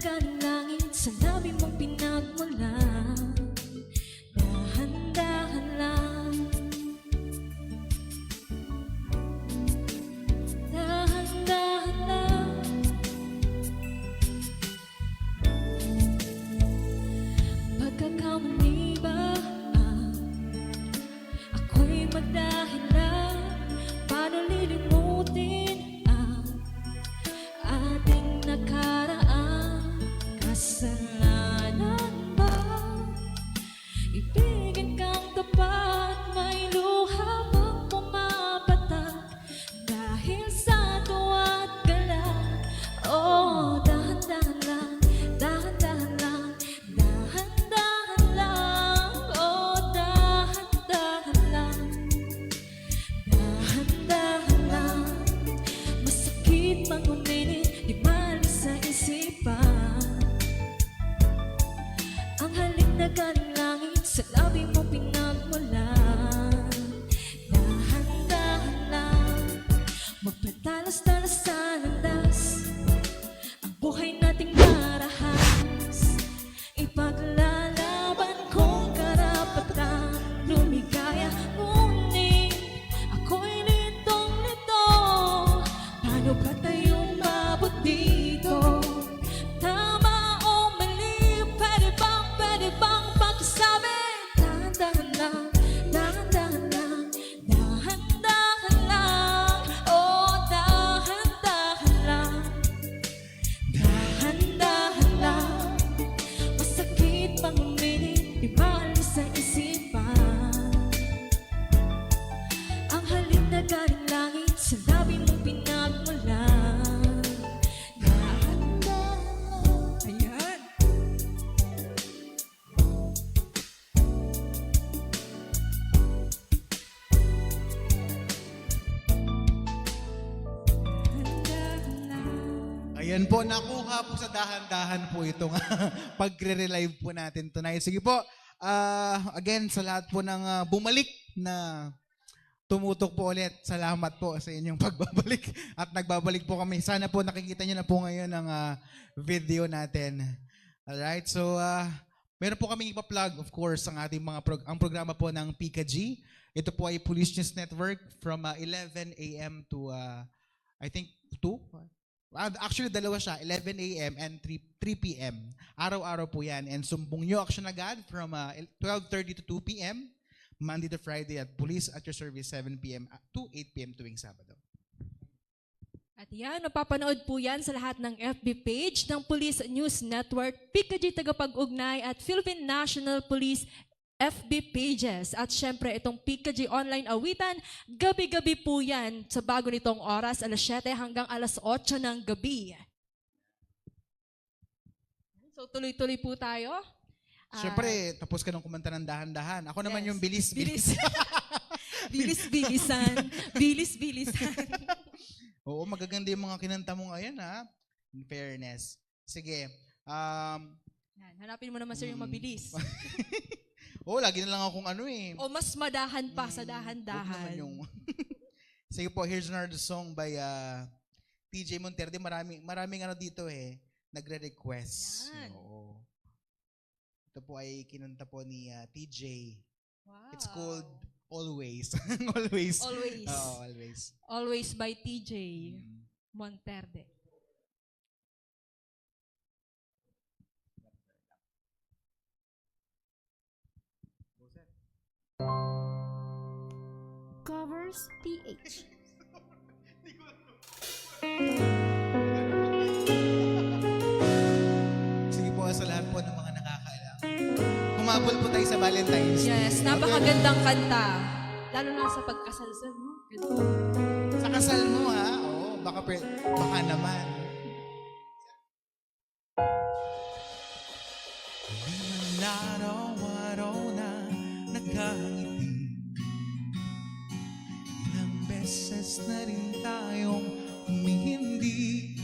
galing langit Sa labi mong pinagmula sa dahan-dahan po itong pagre-relive po natin tonight. Sige po, ah, again, sa lahat po ng ah, bumalik na tumutok po ulit. Salamat po sa inyong pagbabalik at nagbabalik po kami. Sana po nakikita nyo na po ngayon ang ah, video natin. Alright, so ah, meron po kaming ipa-plug, of course, ang ating mga prog- ang programa po ng Pika G. Ito po ay Police News Network from ah, 11 a.m. to ah, I think 2? Ah, Actually, dalawa siya. 11 a.m. and 3, 3 p.m. Araw-araw po yan. And sumbong nyo action agad from uh, 12.30 to 2 p.m. Monday to Friday at Police at your service 7 p.m. to 8 p.m. tuwing Sabado. At yan, mapapanood po yan sa lahat ng FB page ng Police News Network, PKG Tagapag-Ugnay at Philippine National Police FB pages. At syempre, itong PKG Online Awitan, gabi-gabi po yan sa bago nitong oras, alas 7 hanggang alas 8 ng gabi. So tuloy-tuloy po tayo. Ah, Siyempre, tapos ka nung kumanta ng dahan-dahan. Ako naman yes. yung bilis, bilis. Bilis. Bilis-bilisan. Bilis-bilisan. Oo, magaganda yung mga kinanta mo ngayon, ha? In fairness. Sige. Um, Yan, hanapin mo naman sir yung Mm. mabilis. Oo, lagi na lang akong ano eh. O mas madahan pa sa Mm, dahan-dahan. huwag naman yung... Sige po, here's another song by uh, TJ Monterde. Maraming, maraming ano dito eh, nagre-request. Yan. Oo. Ito po ay kinanta po ni uh, TJ. Wow. It's called Always. always. Always. Oo, always. Always by TJ Mm. Monterde. Covers PH. Sige po sa lahat po ng mga nakakaalam. Humabol po tayo sa Valentine's Day. Yes, napakagandang kanta. Lalo na sa pagkasal no? Ganda. Sa kasal mo ha? Oo, baka, pe- baka naman. Tayong humihindi.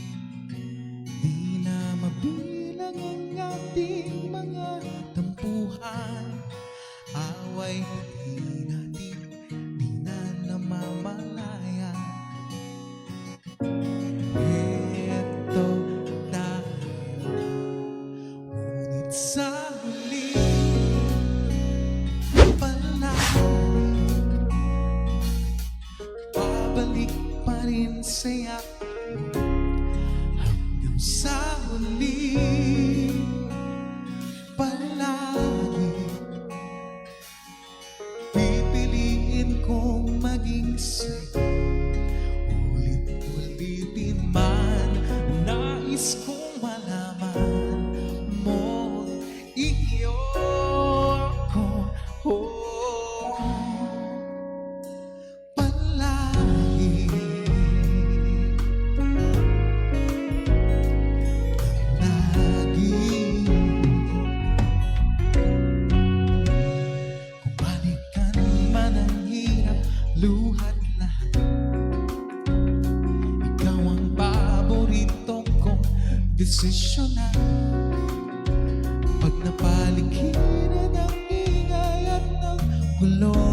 Di na mabilang ang ating mga tampuhan. Away di natin, di na namamalaya Ito tayo sa huli palagi babalik pa rin saya. Hanggang sa huli palagi pipiliin kong maging sa'yo ng gulo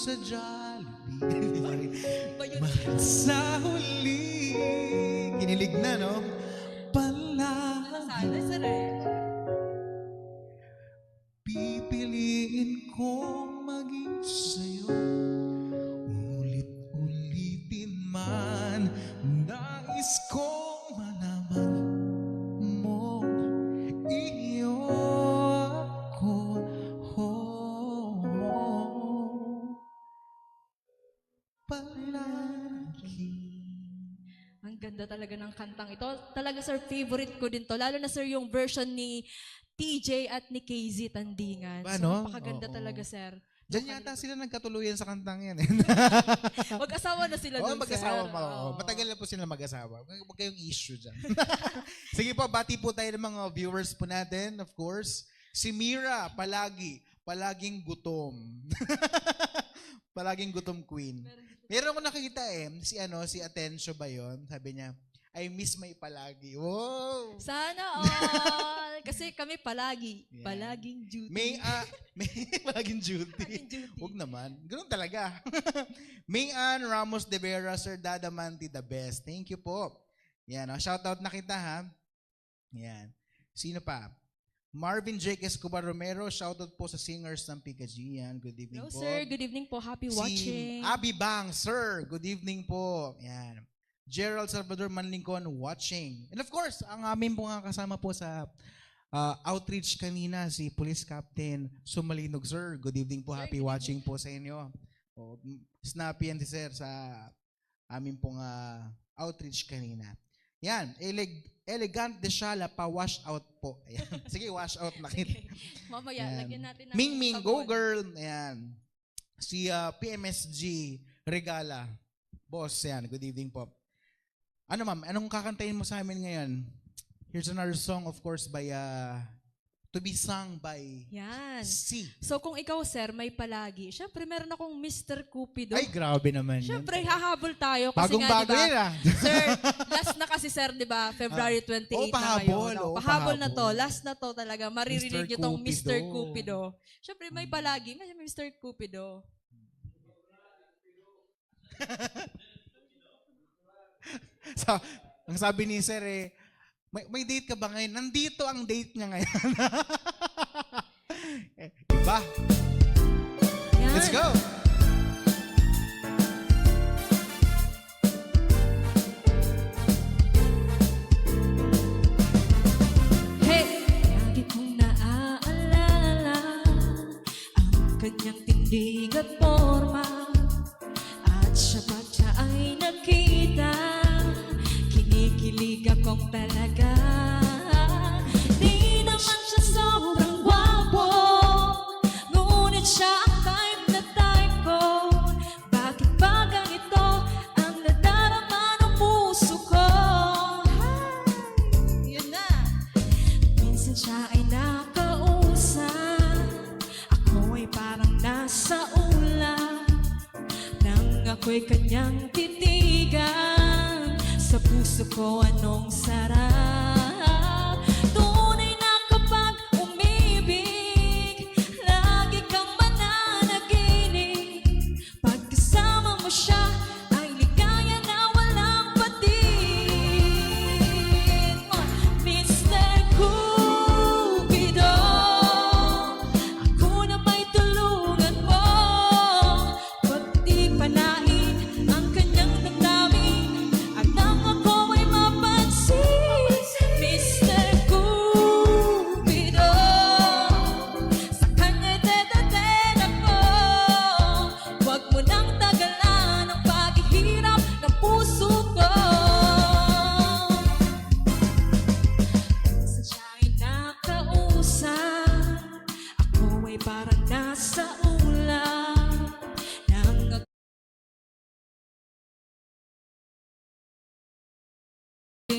sa Jollibee Sa huli Kinilig na, no? Palagi sir eh. Talaga ng kantang ito. Talaga sir, favorite ko din to. Lalo na sir yung version ni TJ at ni KZ Tandingan. Ba, So, no? napakaganda Oo. talaga sir. Diyan yata sila nagkatuluyan sa kantang yan. Eh. Mag-asawa na sila Oo, dun, mag-asawa sir. pa. oo. Oo. Matagal na po sila mag-asawa. Huwag kayong issue dyan. Sige po, bati po tayo ng mga viewers po natin, of course. Si Mira, palagi. Palaging gutom. palaging gutom queen. Meron ko nakikita eh, si ano, si Atensyo ba yun? Sabi niya, I miss my palagi. Wow! Sana all. Kasi kami palagi. Yeah. Palaging duty. May, ah, may, palaging duty. Palaging duty. Huwag naman. Ganun talaga. May Ann Ramos de Vera, Sir Dadamanti, the best. Thank you po. Yan. Oh, shout out na kita ha. Yan. Sino pa? Marvin Jake Escobar Romero, shout out po sa singers ng Pikaji. Yan. Good evening Hello po. sir, good evening po. Happy watching. Si Abby Bang, sir. Good evening po. Yan. Gerald Salvador Manlingkon watching. And of course, ang aming nga kasama po sa uh, outreach kanina, si Police Captain Sumalinog, sir. Good evening po. Happy watching po sa inyo. O, snappy si sir sa aming pong uh, outreach kanina. Yan. Eleg- elegant de Shala pa wash out po. Ayan. Sige, wash out na kita. Mamaya, Yan. lagyan natin ng Ming Ming, go girl. Ayan. Si ah, PMSG Regala. Boss, yan. Good evening po. Ano ma'am, anong kakantayin mo sa amin ngayon? Here's another song, of course, by uh, to be sung by Yan. C. So kung ikaw, sir, may palagi, syempre meron akong Mr. Cupido. Ay, grabe naman yun. Syempre, hahabol tayo kasi Bagong nga, bago di ba? yun ah. Sir, last na kasi sir, di ba? February 28 Oo, na pahabol, ngayon. oo, pahabol na to. pahabol. Last na to talaga. Maririnig Mr. nyo tong Mr. Cupido. Cupido. Syempre, may palagi. May Mr. Cupido. So, ang sabi ni Sir eh, may, may date ka ba ngayon? Nandito ang date niya ngayon. eh, iba. Yan. Let's go.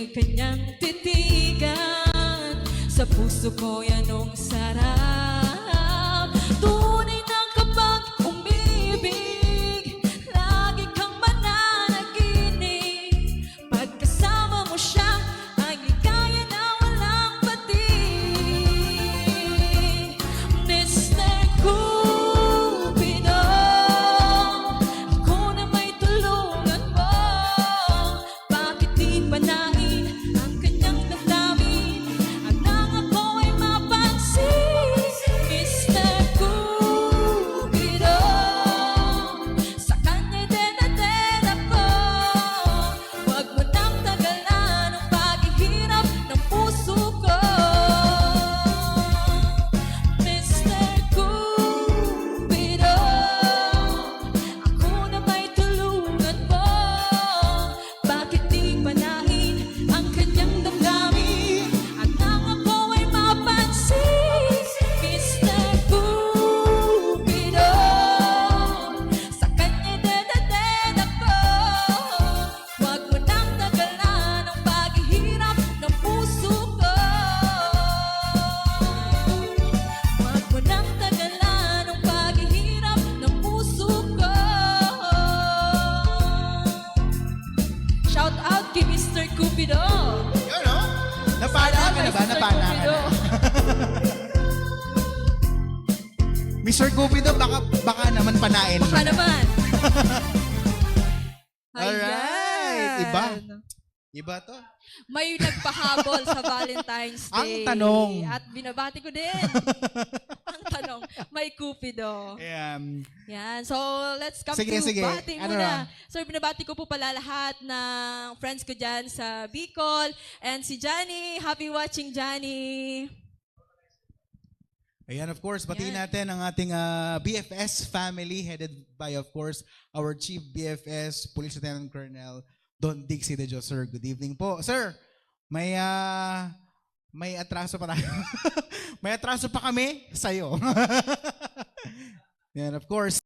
Kanyang titigan. Sa puso ko yan ang sarap Cupido! Yun, no? Napana ka na ba? Mr. Napana ka Cupido. na. Mr. Cupido, baka, baka naman panain. Baka naman. Alright, iba. Iba to. May nagpahabol sa Valentine's Day. Ang tanong. At binabati ko din. Ang tanong, may Cupido. Um, Yan. So, let's come Sige, to sige. bati Ano muna. na? So, binabati ko po pala lahat ng friends ko dyan sa Bicol. And si Johnny. Happy watching, Johnny. Ayan, of course, batiin Yan. natin ang ating ah, BFS family headed by, of course, our Chief BFS, Police Lieutenant Colonel Don Dixie de Dios, sir. Good evening po. Sir, may ah, may atraso pa tayo. may atraso pa kami sa'yo. Yan, of course.